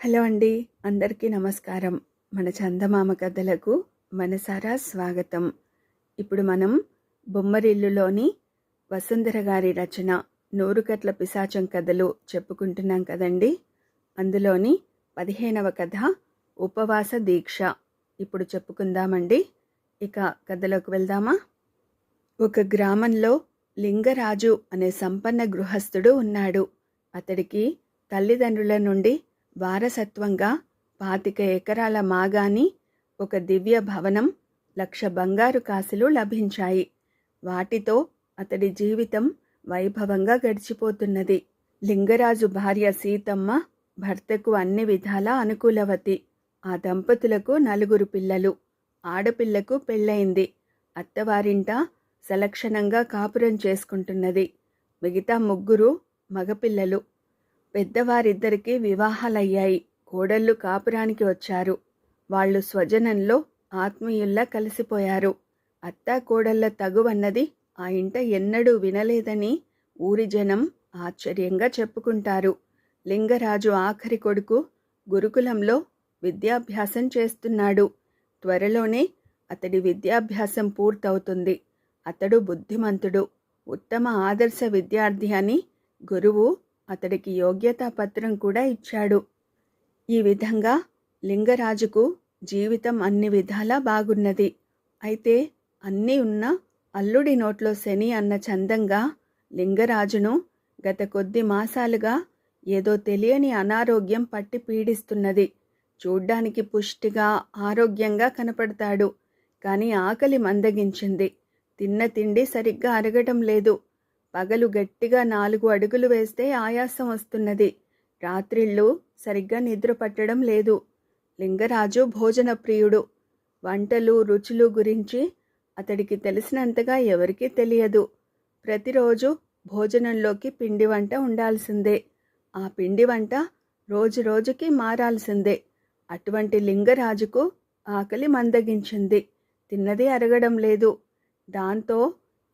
Hello అండి. అందరికీ నమస్కారం. మన చందమామ కథలకు మనసారా స్వాగతం. ఇప్పుడు మనం బొమ్మరిల్లులోని వసుంధర గారి రచన నూరుకట్ల పిశాచం కథలు చెప్పుకుంటున్నాం కదండి. అందులోని పదిహేనవ కథ ఉపవాస దీక్ష. ఇప్పుడు చెప్పుకుందామండి. ఇక కథలోకి వెళ్దామా? ఒక గ్రామంలో లింగరాజు అనే సంపన్న గృహస్థుడు ఉన్నాడు. అతడికి తల్లిదండ్రుల నుండి వారసత్వంగా పాతిక ఎకరాల మాగాని ఒక దివ్య భవనం లక్ష బంగారు కాసులు లభించాయి. వాటితో అతడి జీవితం వైభవంగా గడిచిపోతున్నది. లింగరాజు భార్య సీతమ్మ భర్తకు అన్ని విధాలా అనుకూలవతి. ఆ దంపతులకు నలుగురు పిల్లలు. ఆడపిల్లకు పెళ్ళయింది. అత్తవారింట సలక్షణంగా కాపురం చేసుకుంటున్నది. మిగతా ముగ్గురు మగపిల్లలు. పెద్దవారిద్దరికీ వివాహాలయ్యాయి. కోడళ్ళు కాపురానికి వచ్చారు. వాళ్ళు స్వజనంలో ఆత్మీయుల్లా కలిసిపోయారు. అత్తా కోడళ్ళ తగువన్నది ఆ ఇంట ఎన్నడూ వినలేదని ఊరి జనం ఆశ్చర్యంగా చెప్పుకుంటారు. లింగరాజు ఆఖరి కొడుకు గురుకులంలో విద్యాభ్యాసం చేస్తున్నాడు. త్వరలోనే అతడి విద్యాభ్యాసం పూర్తవుతుంది. అతడు బుద్ధిమంతుడు. ఉత్తమ ఆదర్శ విద్యార్థి అని గురువు అతడికి యోగ్యతా పత్రం కూడా ఇచ్చాడు. ఈ విధంగా లింగరాజుకు జీవితం అన్ని విధాలా బాగున్నది. అయితే అన్నీ ఉన్న అల్లుడి నోట్లో శని అన్న చందంగా లింగరాజును గత కొద్ది మాసాలుగా ఏదో తెలియని అనారోగ్యం పట్టి పీడిస్తున్నది. చూడ్డానికి పుష్టిగా ఆరోగ్యంగా కనపడతాడు. కానీ ఆకలి మందగించింది. తిన్న తిండి సరిగ్గా అరగటం లేదు. పగలు గట్టిగా నాలుగు అడుగులు వేస్తే ఆయాసం వస్తున్నది. రాత్రిళ్ళు సరిగ్గా నిద్ర పట్టడం లేదు. లింగరాజు భోజన ప్రియుడు వంటలు రుచులు గురించి అతడికి తెలిసినంతగా ఎవరికీ తెలియదు. ప్రతిరోజు భోజనంలోకి పిండి వంట ఉండాల్సిందే. ఆ పిండి వంట రోజు రోజుకి మారాల్సిందే. అటువంటి లింగరాజుకు ఆకలి మందగించింది. తిన్నది అరగడం లేదు. దాంతో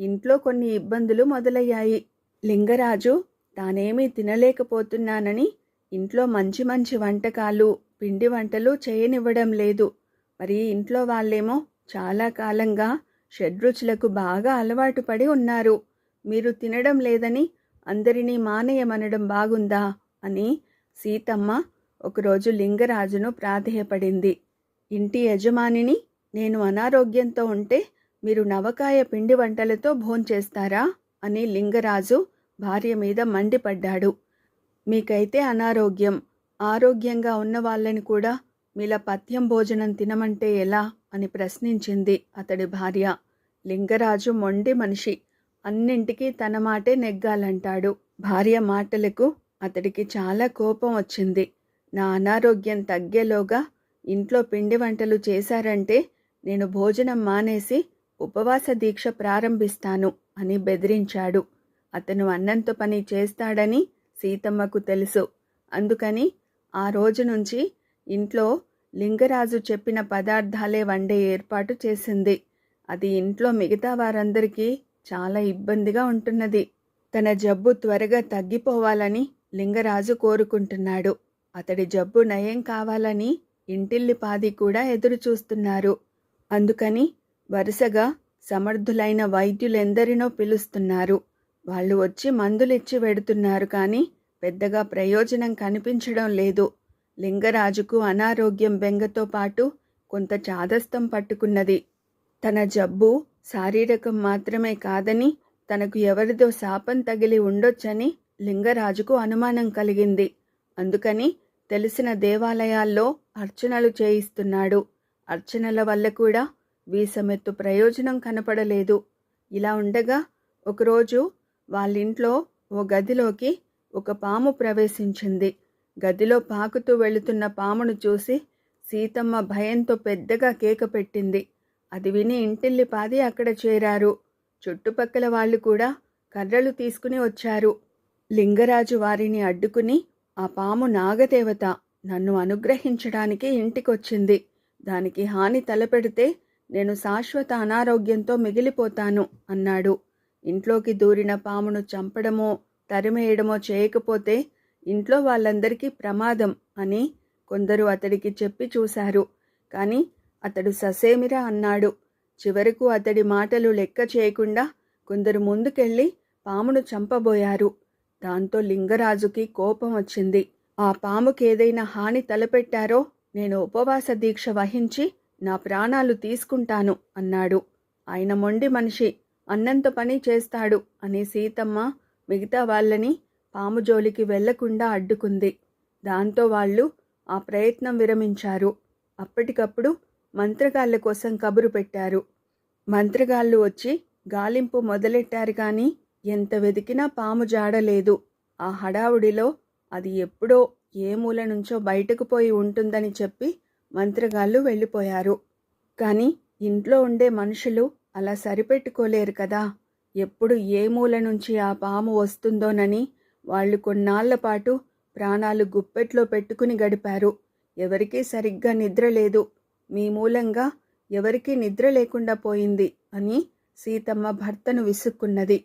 ఇంట్లో కొన్ని ఇబ్బందులు మొదలయ్యాయి. లింగరాజు తానేమీ తినలేకపోతున్నానని ఇంట్లో మంచి మంచి వంటకాలు పిండి వంటలు చేయనివ్వడం లేదు. మరి ఇంట్లో వాళ్ళేమో చాలా కాలంగా షడ్రుచులకు బాగా అలవాటు పడి ఉన్నారు. మీరు తినడం లేదని అందరినీ మానేయమనడం బాగుందా అని సీతమ్మ ఒకరోజు లింగరాజును ప్రాధేయపడింది. ఇంటి యజమానిని నేను అనారోగ్యంతో ఉంటే మీరు నవకాయ పిండి వంటలతో భోంచేస్తారా? అని లింగరాజు భార్య మీద మండిపడ్డాడు. మీకైతే అనారోగ్యం. ఆరోగ్యంగా ఉన్న వాళ్ళని కూడా మీలా పథ్యం భోజనం తినమంటే ఎలా? అని ప్రశ్నించింది అతడి భార్య. లింగరాజు మొండి మనిషి. అన్నింటికీ తన మాటే నెగ్గాలంటాడు. భార్య మాటలకు అతడికి చాలా కోపం వచ్చింది. నా అనారోగ్యం తగ్గేలోగా ఇంట్లో పిండి వంటలు చేశారంటే నేను భోజనం మానేసి ఉపవాస దీక్ష ప్రారంభిస్తాను అని బెదిరించాడు. అతను అన్నంత పని చేస్తాడని సీతమ్మకు తెలుసు. అందుకని ఆ రోజు నుంచి ఇంట్లో లింగరాజు చెప్పిన పదార్థాలే వండే ఏర్పాటు చేసింది. అది ఇంట్లో మిగతా వారందరికీ చాలా ఇబ్బందిగా ఉంటున్నది. తన జబ్బు త్వరగా తగ్గిపోవాలని లింగరాజు కోరుకుంటున్నాడు. అతడి జబ్బు నయం కావాలని ఇంటిల్లిపాది కూడా ఎదురు చూస్తున్నారు అందుకని వరుసగా సమర్థులైన వైద్యులెందరినో పిలుస్తున్నారు. వాళ్ళు వచ్చి మందులిచ్చి వెడుతున్నారు కానీ పెద్దగా ప్రయోజనం కనిపించడం లేదు. లింగరాజుకు అనారోగ్యం బెంగతో పాటు కొంత చాదస్తం పట్టుకున్నది. తన జబ్బు శారీరకం మాత్రమే కాదని తనకు ఎవరిదో శాపం తగిలి ఉండొచ్చని లింగరాజుకు అనుమానం కలిగింది. అందుకని తెలిసిన దేవాలయాల్లో అర్చనలు చేయిస్తున్నాడు. అర్చనల వల్ల కూడా వీసమెత్తు ప్రయోజనం కనపడలేదు. ఇలా ఉండగా ఒకరోజు వాళ్ళింట్లో ఓ గదిలోకి ఒక పాము ప్రవేశించింది. గదిలో పాకుతూ వెళుతున్న పామును చూసి సీతమ్మ భయంతో పెద్దగా కేక పెట్టింది. అది విని ఇంటిల్లి పాది అక్కడ చేరారు. చుట్టుపక్కల వాళ్ళు కూడా కర్రలు తీసుకుని వచ్చారు. లింగరాజు వారిని అడ్డుకుని ఆ పాము నాగదేవత నన్ను అనుగ్రహించడానికి ఇంటికొచ్చింది. దానికి హాని తలపెడితే నేను శాశ్వత అనారోగ్యంతో మిగిలిపోతాను అన్నాడు. ఇంట్లోకి దూరిన పామును చంపడమో తరిమేయడమో చేయకపోతే ఇంట్లో వాళ్ళందరికీ ప్రమాదం అని కొందరు అతడికి చెప్పి చూశారు. కానీ అతడు ససేమిరా అన్నాడు. చివరకు అతడి మాటలు లెక్క చేయకుండా కొందరు ముందుకెళ్ళి పామును చంపబోయారు. దాంతో లింగరాజుకి కోపం వచ్చింది. ఆ పాముకేదైనా హాని తలపెట్టారో నేను ఉపవాస దీక్ష వహించి నా ప్రాణాలు తీసుకుంటాను అన్నాడు. ఆయన మొండి మనిషి అన్నంత పని చేస్తాడు అని సీతమ్మ మిగతా వాళ్ళని పాము జోలికి వెళ్ళకుండా అడ్డుకుంది. దాంతో వాళ్ళు ఆ ప్రయత్నం విరమించారు. అప్పటికప్పుడు మంత్రగాళ్ళ కోసం కబురు పెట్టారు. మంత్రగాళ్ళు వచ్చి గాలింపు మొదలెట్టారు కానీ ఎంత వెతికినా పాము జాడలేదు ఆ హడావుడిలో అది ఎప్పుడో ఏ మూల నుంచో బయటకు పోయి ఉంటుందని చెప్పి మంత్రగాళ్ళు వెళ్ళిపోయారు. కానీ ఇంట్లో ఉండే మనుషులు అలా సరిపెట్టుకోలేరు కదా. ఎప్పుడు ఏ మూల నుంచి ఆ పాము వస్తుందోనని వాళ్ళు కొన్నాళ్ళ పాటు ప్రాణాలు గుప్పెట్లో పెట్టుకుని గడిపారు. ఎవరికీ సరిగ్గా నిద్ర లేదు. మీ మూలంగా ఎవరికీ నిద్ర లేకుండా పోయింది అని సీతమ్మ భర్తను విసుక్కున్నది.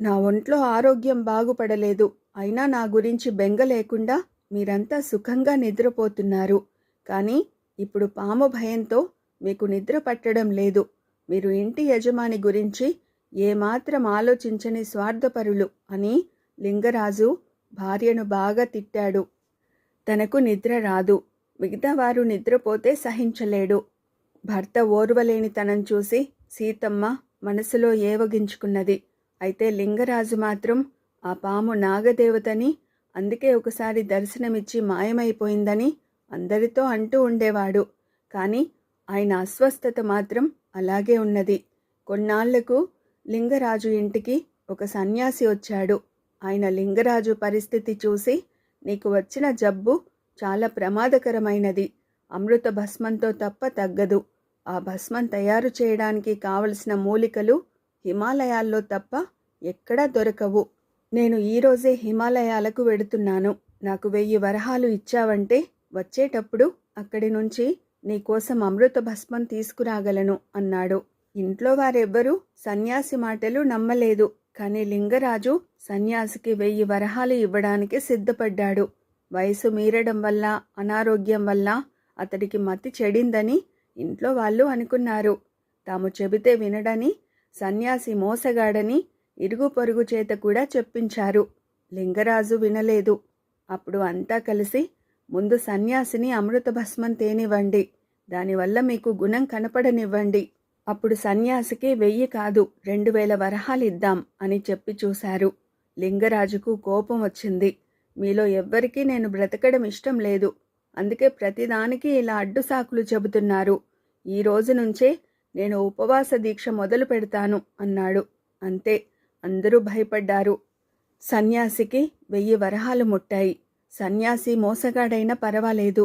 నా ఒంట్లో ఆరోగ్యం బాగుపడలేదు. అయినా నా గురించి బెంగ లేకుండా మీరంతా సుఖంగా నిద్రపోతున్నారు. కానీ ఇప్పుడు పాము భయంతో మీకు నిద్ర పట్టడం లేదు. మీరు ఇంటి యజమాని గురించి ఏమాత్రం ఆలోచించని స్వార్థపరులు అని లింగరాజు భార్యను బాగా తిట్టాడు. తనకు నిద్ర రాదు. మిగతా వారు నిద్రపోతే సహించలేడు. భర్త ఓర్వలేని తనం చూసి సీతమ్మ మనసులో ఏవగించుకున్నది. అయితే లింగరాజు మాత్రం ఆ పాము నాగదేవతని అందుకే ఒకసారి దర్శనమిచ్చి మాయమైపోయిందని అందరితో అంటూ ఉండేవాడు. కానీ ఆయన అస్వస్థత మాత్రం అలాగే ఉన్నది. కొన్నాళ్ళకు లింగరాజు ఇంటికి ఒక సన్యాసి వచ్చాడు. ఆయన లింగరాజు పరిస్థితి చూసి నీకు వచ్చిన జబ్బు చాలా ప్రమాదకరమైనది. అమృత భస్మంతో తప్ప తగ్గదు. ఆ భస్మం తయారు చేయడానికి కావలసిన మూలికలు హిమాలయాల్లో తప్ప ఎక్కడా దొరకవు. నేను ఈరోజే హిమాలయాలకు వెడుతున్నాను. నాకు వెయ్యి వరహాలు ఇచ్చావంటే వచ్చేటప్పుడు అక్కడి నుంచి నీకోసం అమృత భస్మం తీసుకురాగలను అన్నాడు. ఇంట్లో వారెవ్వరూ సన్యాసి మాటలు నమ్మలేదు. కానీ లింగరాజు సన్యాసికి వెయ్యి వరహాలు ఇవ్వడానికి సిద్ధపడ్డాడు. వయసు మీరడం వల్ల అనారోగ్యం వల్ల అతడికి మతి చెడిందని ఇంట్లో వాళ్ళు అనుకున్నారు. తాము చెబితే వినడని సన్యాసి మోసగాడని ఇరుగు పొరుగు చేత కూడా చెప్పించారు. లింగరాజు వినలేదు. అప్పుడు అంతా కలిసి ముందు సన్యాసిని అమృత భస్మం తేనివ్వండి. దానివల్ల మీకు గుణం కనపడనివ్వండి. అప్పుడు సన్యాసికి వెయ్యి కాదు రెండు వేల వరహాలు ఇద్దాం అని చెప్పి చూశారు. లింగరాజుకు కోపం వచ్చింది. మీలో ఎవ్వరికీ నేను బ్రతకడం ఇష్టం లేదు. అందుకే ప్రతిదానికి ఇలా అడ్డు సాకులు చెబుతున్నారు. ఈ రోజు నుంచే నేను ఉపవాస దీక్ష మొదలు పెడతాను అన్నాడు. అంతే అందరూ భయపడ్డారు. సన్యాసికి వెయ్యి వరహాలు ముట్టాయి. సన్యాసి మోసగాడైనా పర్వాలేదు.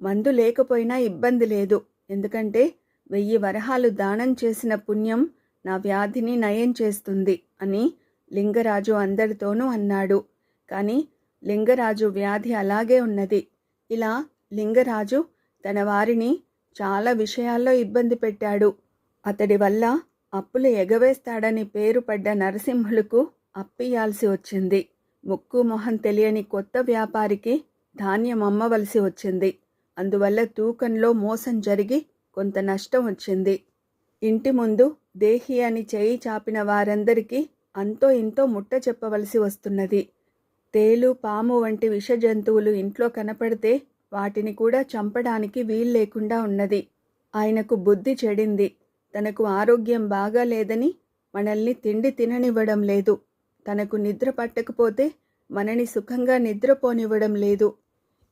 మందు లేకపోయినా ఇబ్బంది లేదు. ఎందుకంటే వెయ్యి వరహాలు దానం చేసిన పుణ్యం నా వ్యాధిని నయం చేస్తుంది అని లింగరాజు అందరితోనూ అన్నాడు. కానీ లింగరాజు వ్యాధి అలాగే ఉన్నది. ఇలా లింగరాజు తన వారిని చాలా విషయాల్లో ఇబ్బంది పెట్టాడు. అతడి వల్ల అప్పులు ఎగవేస్తాడని పేరు పడ్డ నరసింహులకు అప్పియాల్సి వచ్చింది. ముక్కు మొహం తెలియని కొత్త వ్యాపారికి ధాన్యం అమ్మవలసి వచ్చింది. అందువల్ల తూకంలో మోసం జరిగి కొంత నష్టం వచ్చింది. ఇంటి ముందు దేహి అని చేయి చాపిన వారందరికీ అంతో ఇంతో ముట్ట చెప్పవలసి వస్తున్నది. తేలు పాము వంటి విష జంతువులు ఇంట్లో కనపడితే వాటిని కూడా చంపడానికి వీల్లేకుండా ఉన్నది. ఆయనకు బుద్ధి చెడింది. తనకు ఆరోగ్యం బాగా లేదని మనల్ని తిండి తిననివ్వడం లేదు. తనకు నిద్ర పట్టకపోతే మనని సుఖంగా నిద్రపోనివ్వడం లేదు.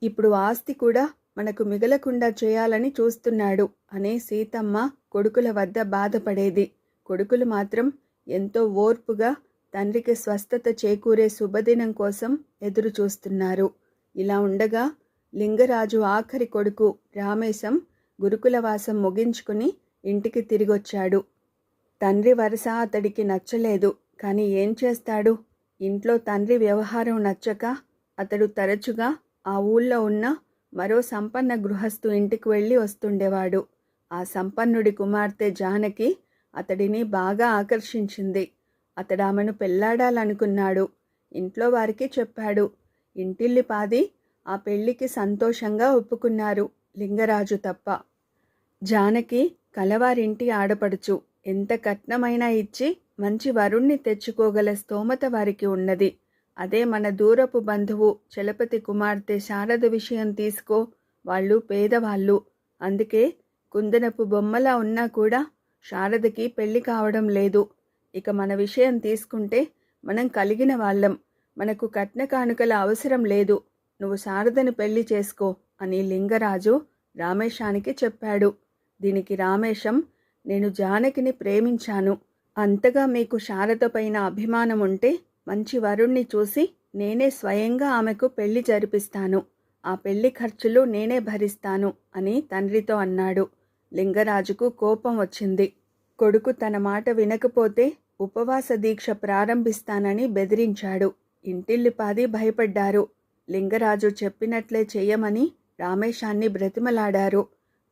ఇప్పుడు ఆస్తి కూడా మనకు మిగలకుండా చేయాలని చూస్తున్నాడు అనే సీతమ్మ కొడుకుల వద్ద బాధపడేది. కొడుకులు మాత్రం ఎంతో ఓర్పుగా తండ్రికి స్వస్థత చేకూరే శుభదినం కోసం ఎదురు చూస్తున్నారు ఇలా ఉండగా లింగరాజు ఆఖరి కొడుకు రామేశం గురుకులవాసం ముగించుకుని ఇంటికి తిరిగొచ్చాడు. తండ్రి వరుస అతడికి నచ్చలేదు. కానీ ఏం చేస్తాడు? ఇంట్లో తండ్రి వ్యవహారం నచ్చక అతడు తరచుగా ఆ ఊళ్ళో ఉన్న మరో సంపన్న గృహస్థు ఇంటికి వెళ్ళి వస్తుండేవాడు. ఆ సంపన్నుడి కుమార్తె జానకి అతడిని బాగా ఆకర్షించింది. అతడు ఆమెను పెళ్ళాడాలనుకున్నాడు. ఇంట్లో వారికి చెప్పాడు. ఇంటిల్లి పాది ఆ పెళ్ళికి సంతోషంగా ఒప్పుకున్నారు లింగరాజు తప్ప. జానకి కలవారింటి ఆడపడుచు. ఎంత కట్నమైనా ఇచ్చి మంచి వరుణ్ణి తెచ్చుకోగల స్తోమత వారికి ఉన్నది. అదే మన దూరపు బంధువు చలపతి కుమార్తె శారద విషయం తీసుకో వాళ్ళు పేదవాళ్ళు. అందుకే కుందనపు బొమ్మలా ఉన్నా కూడా శారదకి పెళ్ళి కావడం లేదు. ఇక మన విషయం తీసుకుంటే మనం కలిగిన వాళ్ళం. మనకు కట్న కానుకల అవసరం లేదు. నువ్వు శారదని పెళ్ళి చేసుకో అని లింగరాజు రామేశానికి చెప్పాడు. దీనికి రామేశం నేను జానకిని ప్రేమించాను. అంతగా మీకు శారద పైన అభిమానం ఉంటే మంచి వరుణ్ణి చూసి నేనే స్వయంగా ఆమెకు పెళ్ళి జరిపిస్తాను. ఆ పెళ్ళి ఖర్చులు నేనే భరిస్తాను అని తండ్రితో అన్నాడు. లింగరాజుకు కోపం వచ్చింది. కొడుకు తన మాట వినకపోతే ఉపవాస దీక్ష ప్రారంభిస్తానని బెదిరించాడు. ఇంటిల్లిపాది భయపడ్డారు. లింగరాజు చెప్పినట్లే చేయమని రామేశాన్ని బ్రతిమలాడారు.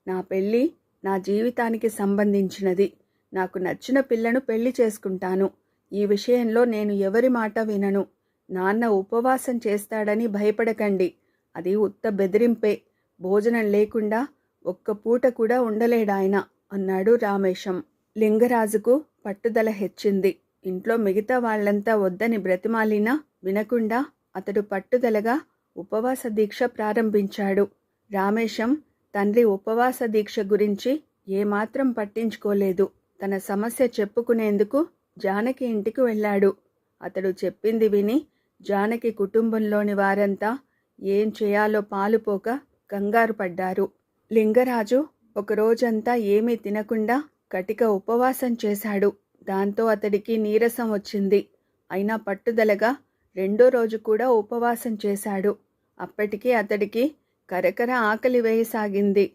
నా పెళ్ళి నా జీవితానికి సంబంధించినది. నాకు నచ్చిన పిల్లను పెళ్ళి చేసుకుంటాను. ఈ విషయంలో నేను ఎవరి మాట వినను. నాన్న ఉపవాసం చేస్తాడని భయపడకండి. అది ఉత్త బెదిరింపే. భోజనం లేకుండా ఒక్క పూట కూడా ఉండలేడాయన అన్నాడు రామేశం. లింగరాజుకు పట్టుదల హెచ్చింది. ఇంట్లో మిగతా వాళ్ళంతా వద్దని బ్రతిమాలినా వినకుండా అతడు పట్టుదలగా ఉపవాస దీక్ష ప్రారంభించాడు. రామేశం తండ్రి ఉపవాస దీక్ష గురించి ఏమాత్రం పట్టించుకోలేదు. తన సమస్య చెప్పుకునేందుకు జానకి ఇంటికి వెళ్ళాడు. అతడు చెప్పింది విని జానకి కుటుంబంలోని వారంతా ఏం చేయాలో పాలుపోక కంగారు పడ్డారు. లింగరాజు ఒకరోజంతా ఏమీ తినకుండా కటిక ఉపవాసం చేశాడు. దాంతో అతడికి నీరసం వచ్చింది. అయినా పట్టుదలగా రెండో రోజు కూడా ఉపవాసం చేశాడు. అప్పటికి అతడికి కరకర ఆకలి వేయసాగింది.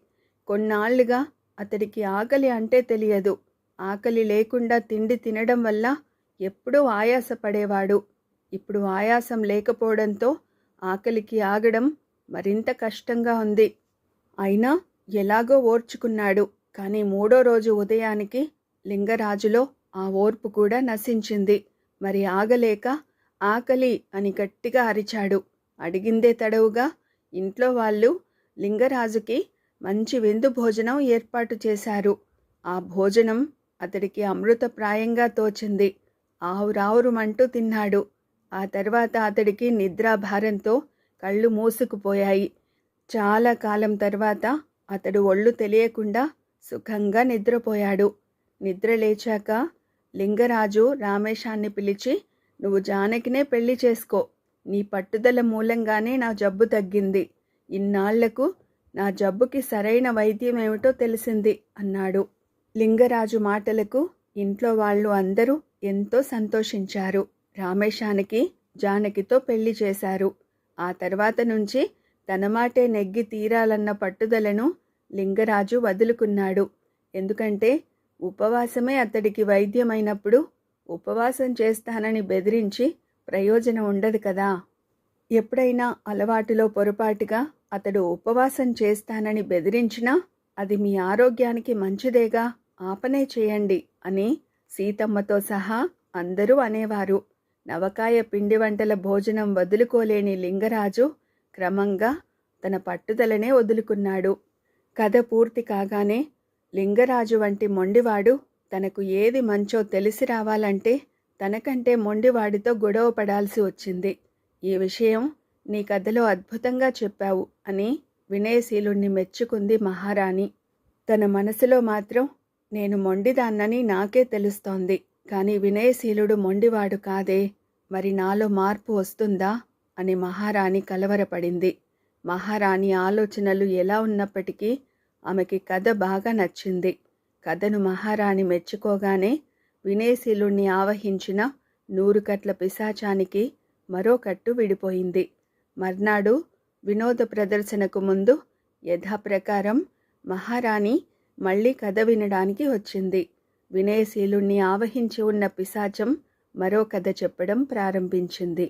కొన్నాళ్ళుగా అతడికి ఆకలి అంటే తెలియదు. ఆకలి లేకుండా తిండి తినడం వల్ల ఎప్పుడూ ఆయాసపడేవాడు. ఇప్పుడు ఆయాసం లేకపోవడంతో ఆకలికి ఆగడం మరింత కష్టంగా ఉంది. అయినా ఎలాగో ఓర్చుకున్నాడు. కానీ మూడో రోజు ఉదయానికి లింగరాజులో ఆ ఓర్పు కూడా నశించింది. మరి ఆగలేక ఆకలి అని గట్టిగా అరిచాడు. అడిగిందే తడవుగా ఇంట్లో వాళ్ళు లింగరాజుకి మంచి విందు భోజనం ఏర్పాటు చేశారు. ఆ భోజనం అతడికి అమృతప్రాయంగా తోచింది. ఆవురావురుమంటూ తిన్నాడు. ఆ తర్వాత అతడికి నిద్రాభారంతో కళ్ళు మూసుకుపోయాయి. చాలా కాలం తర్వాత అతడు ఒళ్ళు తెలియకుండా సుఖంగా నిద్రపోయాడు. నిద్ర లేచాక లింగరాజు రామేశాన్ని పిలిచి నువ్వు జానకినే పెళ్ళి చేసుకో. నీ పట్టుదల మూలంగానే నా జబ్బు తగ్గింది. ఇన్నాళ్ళకు నా జబ్బుకి సరైన వైద్యం ఏమిటో తెలిసింది అన్నాడు. లింగరాజు మాటలకు ఇంట్లో వాళ్ళు అందరూ ఎంతో సంతోషించారు. రామేశానికి జానకితో పెళ్ళి చేశారు. ఆ తర్వాత నుంచి తన మాటే నెగ్గి తీరాలన్న పట్టుదలను లింగరాజు వదులుకున్నాడు. ఎందుకంటే ఉపవాసమే అతడికి వైద్యమైనప్పుడు ఉపవాసం చేస్తానని బెదిరించి ప్రయోజనం ఉండదు కదా. ఎప్పుడైనా అలవాటులో పొరపాటుగా అతడు ఉపవాసం చేస్తానని బెదిరించినా అది మీ ఆరోగ్యానికి మంచిదేగా? ఆపనే చేయండి అని సీతమ్మతో సహా అందరూ అనేవారు. నవకాయ పిండి వంటల భోజనం వదులుకోలేని లింగరాజు క్రమంగా తన పట్టుదలనే వదులుకున్నాడు. కథ పూర్తి కాగానే లింగరాజు వంటి మొండివాడు తనకు ఏది మంచో తెలిసి రావాలంటే తనకంటే మొండివాడితో గొడవ పడాల్సి వచ్చింది. ఈ విషయం నీ కథలో అద్భుతంగా చెప్పావు అని వినయశీలుణ్ణి మెచ్చుకుంది మహారాణి. తన మనసులో మాత్రం నేను మొండిదాన్నని నాకే తెలుస్తోంది. కానీ వినయశీలుడు మొండివాడు కాదే. మరి నాలో మార్పు వస్తుందా? అని మహారాణి కలవరపడింది. మహారాణి ఆలోచనలు ఎలా ఉన్నప్పటికీ ఆమెకి కథ బాగా నచ్చింది. కథను మహారాణి మెచ్చుకోగానే వినయశీలుణ్ణి ఆవహించిన నూరు కట్ల పిశాచానికి మరో కట్టు విడిపోయింది. మర్నాడు వినోద ప్రదర్శనకు ముందు యథాప్రకారం మహారాణి మళ్ళీ కథ వినడానికి వచ్చింది. వినయశీలుణ్ణి ఆవహించి ఉన్న పిశాచం మరో కథ చెప్పడం ప్రారంభించింది.